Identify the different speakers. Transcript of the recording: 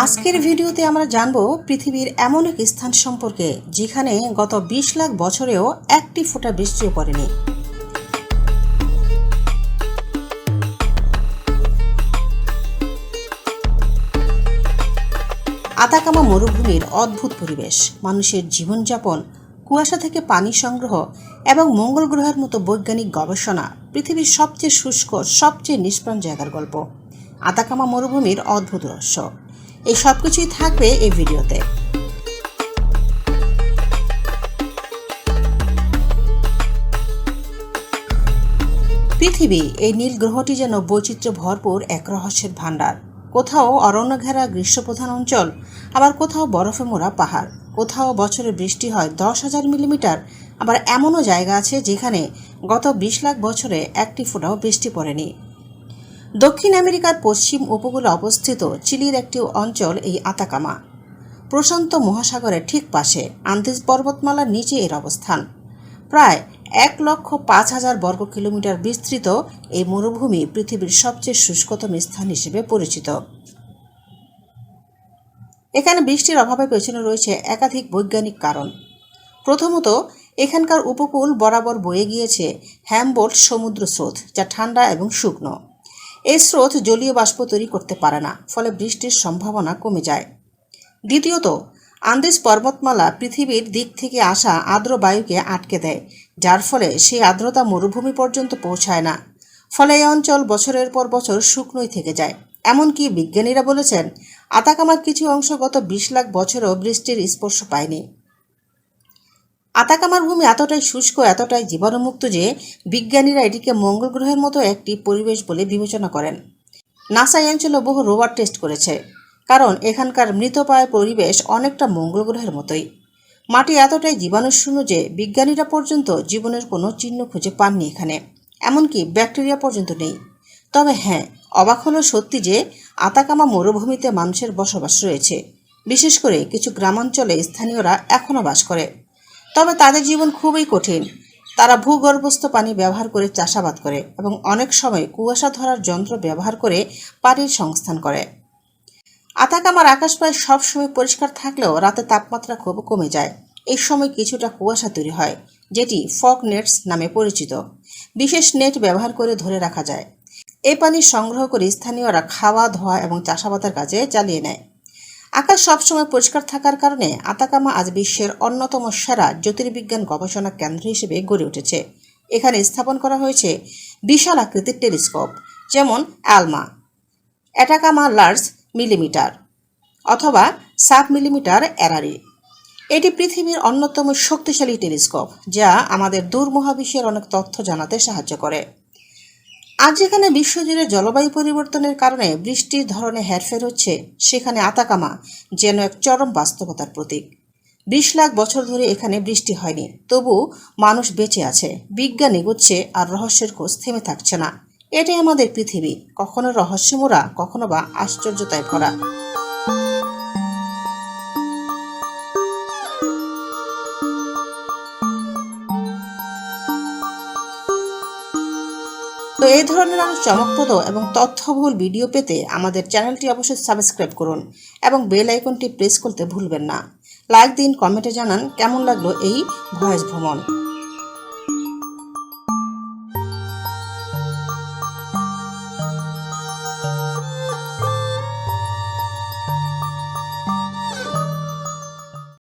Speaker 1: আজকের ভিডিওতে আমরা জানব পৃথিবীর এমন এক স্থান সম্পর্কে, যেখানে গত বিশ লাখ বছরেও একটি ফোঁটা বৃষ্টিও পড়েনি। আতাকামা মরুভূমির অদ্ভুত পরিবেশ, মানুষের জীবনযাপন, কুয়াশা থেকে পানি সংগ্রহ এবং মঙ্গল গ্রহের মতো বৈজ্ঞানিক গবেষণা পৃথিবীর সবচেয়ে শুষ্ক, সবচেয়ে নিষ্প্রাণ জায়গার গল্প। আতাকামা মরুভূমির অদ্ভুত রহস্য। এই সব কিছুই থাকবে এই ভিডিওতে। পৃথিবী, এই নীল গ্রহটি যেন বৈচিত্র্য ভরপুর এক রহস্যের ভাণ্ডার। কোথাও অরণ্য ঘেরা গ্রীষ্মপ্রধান অঞ্চল, আবার কোথাও বরফে মোড়া পাহাড়। কোথাও বছরে বৃষ্টি হয় দশ হাজার মিলিমিটার, আবার এমনও জায়গা আছে যেখানে গত বিশ লাখ বছরে একটি ফোঁটাও বৃষ্টি পড়েনি। দক্ষিণ আমেরিকার পশ্চিম উপকূলে অবস্থিত চিলির একটি অঞ্চল এই আতাকামা। প্রশান্ত মহাসাগরের ঠিক পাশে আন্দিজ পর্বতমালার নিচে এর অবস্থান। প্রায় এক লক্ষ পাঁচ হাজার বর্গ কিলোমিটার বিস্তৃত এই মরুভূমি পৃথিবীর সবচেয়ে শুষ্কতম স্থান হিসেবে পরিচিত। এখানে বৃষ্টির অভাবে পেছনে রয়েছে একাধিক বৈজ্ঞানিক কারণ। প্রথমত, এখানকার উপকূল বরাবর বয়ে গিয়েছে হ্যামবোল্ট সমুদ্র স্রোত যা ঠান্ডা এবং শুকনো। এই স্রোত জলীয় বাষ্প তৈরি করতে পারে না, ফলে বৃষ্টির সম্ভাবনা কমে যায়। দ্বিতীয়ত আন্দেজ পর্বতমালা পৃথিবীর দিক থেকে আসা আর্দ্র বায়ুকে আটকে দেয়, যার ফলে সেই আর্দ্রতা মরুভূমি পর্যন্ত পৌঁছায় না। ফলে এই অঞ্চল বছরের পর বছর শুকনোই থেকে যায়। এমনকি বিজ্ঞানীরা বলেছেন, আতাকামার কিছু অংশ গত বিশ লাখ বছরও বৃষ্টির স্পর্শ পায়নি। আতাকামার ভূমি এতটাই শুষ্ক, এতটাই জীবাণুমুক্ত যে বিজ্ঞানীরা এটিকে মঙ্গল গ্রহের মতো একটি পরিবেশ বলে বিবেচনা করেন। নাসা অঞ্চলে বহু রোবার টেস্ট করেছে, কারণ এখানকার মৃতপ্রায় পরিবেশ অনেকটা মঙ্গল গ্রহের মতোই। মাটি এতটাই জীবাণুশূন্য যে বিজ্ঞানীরা পর্যন্ত জীবনের কোনো চিহ্ন খুঁজে পাননি এখানে, এমনকি ব্যাকটেরিয়া পর্যন্ত নেই। তবে হ্যাঁ অবাক হলো সত্যি যে আতাকামা মরুভূমিতে মানুষের বসবাস রয়েছে। বিশেষ করে কিছু গ্রামাঞ্চলে স্থানীয়রা এখনও বাস করে। তবে তাদের জীবন খুবই কঠিন। তারা ভূগর্ভস্থ পানি ব্যবহার করে চাষাবাদ করে এবং অনেক সময় কুয়াশা ধরার যন্ত্র ব্যবহার করে পানির সংস্থান করে। আতাকামার আকাশ প্রায় সবসময় পরিষ্কার থাকলেও রাতে তাপমাত্রা খুব কমে যায়। এই সময় কিছুটা কুয়াশা তৈরি হয়, যেটি ফগ নেটস নামে পরিচিত। বিশেষ নেট ব্যবহার করে ধরে রাখা যায়। এই পানি সংগ্রহ করে স্থানীয়রা খাওয়া, ধোয়া এবং চাষাবাদের কাজে চালিয়ে নেয়। আকাশ সবসময় পরিষ্কার থাকার কারণে আতাকামা আজ বিশ্বের অন্যতম সেরা জ্যোতির্বিজ্ঞান গবেষণা কেন্দ্র হিসেবে গড়ে উঠেছে। এখানে স্থাপন করা হয়েছে বিশাল আকৃতির টেলিস্কোপ, যেমন অ্যালমা অ্যাটাকামা লার্জ মিলিমিটার অথবা সাব মিলিমিটার এরারি এটি পৃথিবীর অন্যতম শক্তিশালী টেলিস্কোপ, যা আমাদের দূর মহাবিশ্বের অনেক তথ্য জানাতে সাহায্য করে। আজ যেখানে বিশ্বজুড়ে জলবায়ু পরিবর্তনের কারণে বৃষ্টির ধরনে হেরফের হচ্ছে সেখানে আতাকামা, যেন এক চরম বাস্তবতার প্রতীক। বিশ লাখ বছর ধরে এখানে বৃষ্টি হয়নি, তবু মানুষ বেঁচে আছে, বিজ্ঞান এগোচ্ছে আর রহস্যের খোঁজ থেমে থাকছে না। এটাই আমাদের পৃথিবী, কখনো রহস্যমোড়া কখনো বা আশ্চর্যতায় ভরা। তো এই ধরনের আরও চমকপ্রদ এবং তথ্যবহুল ভিডিও পেতে আমাদের চ্যানেলটি অবশ্যই সাবস্ক্রাইব করুন এবং বেল আইকনটি প্রেস করতে ভুলবেন না। লাইক দিন, কমেন্টে জানান কেমন লাগল এই ভয়েস ভ্রমণ।